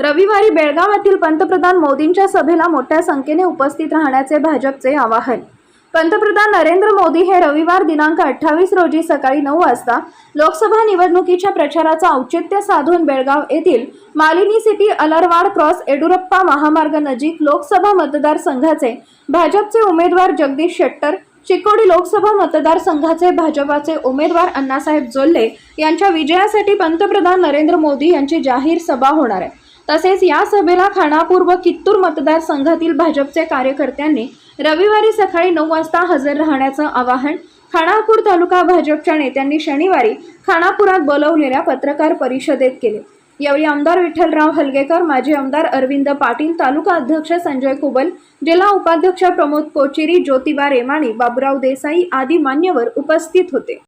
रविवारी बेळगाव येथील पंतप्रधान मोदींच्या सभेला मोठ्या संख्येने उपस्थित राहण्याचे भाजपचे आवाहन. पंतप्रधान नरेंद्र मोदी हे रविवार दिनांक अठ्ठावीस रोजी सकाळी नऊ वाजता लोकसभा निवडणुकीच्या प्रचाराचा औचित्य साधून बेळगाव येथील मालिनी सिटी अलरवाड क्रॉस येडुरप्पा महामार्ग नजीक लोकसभा मतदारसंघाचे भाजपचे उमेदवार जगदीश शेट्टर चिकोडी लोकसभा मतदारसंघाचे भाजपाचे उमेदवार अण्णासाहेब जोल्ले यांच्या विजयासाठी पंतप्रधान नरेंद्र मोदी यांची जाहीर सभा होणार आहे. तसेच या सभेला खानापूर व कित्तूर मतदारसंघातील भाजपचे कार्यकर्त्यांनी रविवारी सकाळी नऊ वाजता हजर राहण्याचं आवाहन खानापूर तालुका भाजपच्या नेत्यांनी शनिवारी खानापुरात बोलवलेल्या पत्रकार परिषदेत केले. यावेळी आमदार विठ्ठलराव हलगेकर माजी आमदार अरविंद पाटील तालुका अध्यक्ष संजय कुबल जिल्हा उपाध्यक्ष प्रमोद कोचिरी ज्योतिबा रेमाणी बाबुराव देसाई आदी मान्यवर उपस्थित होते.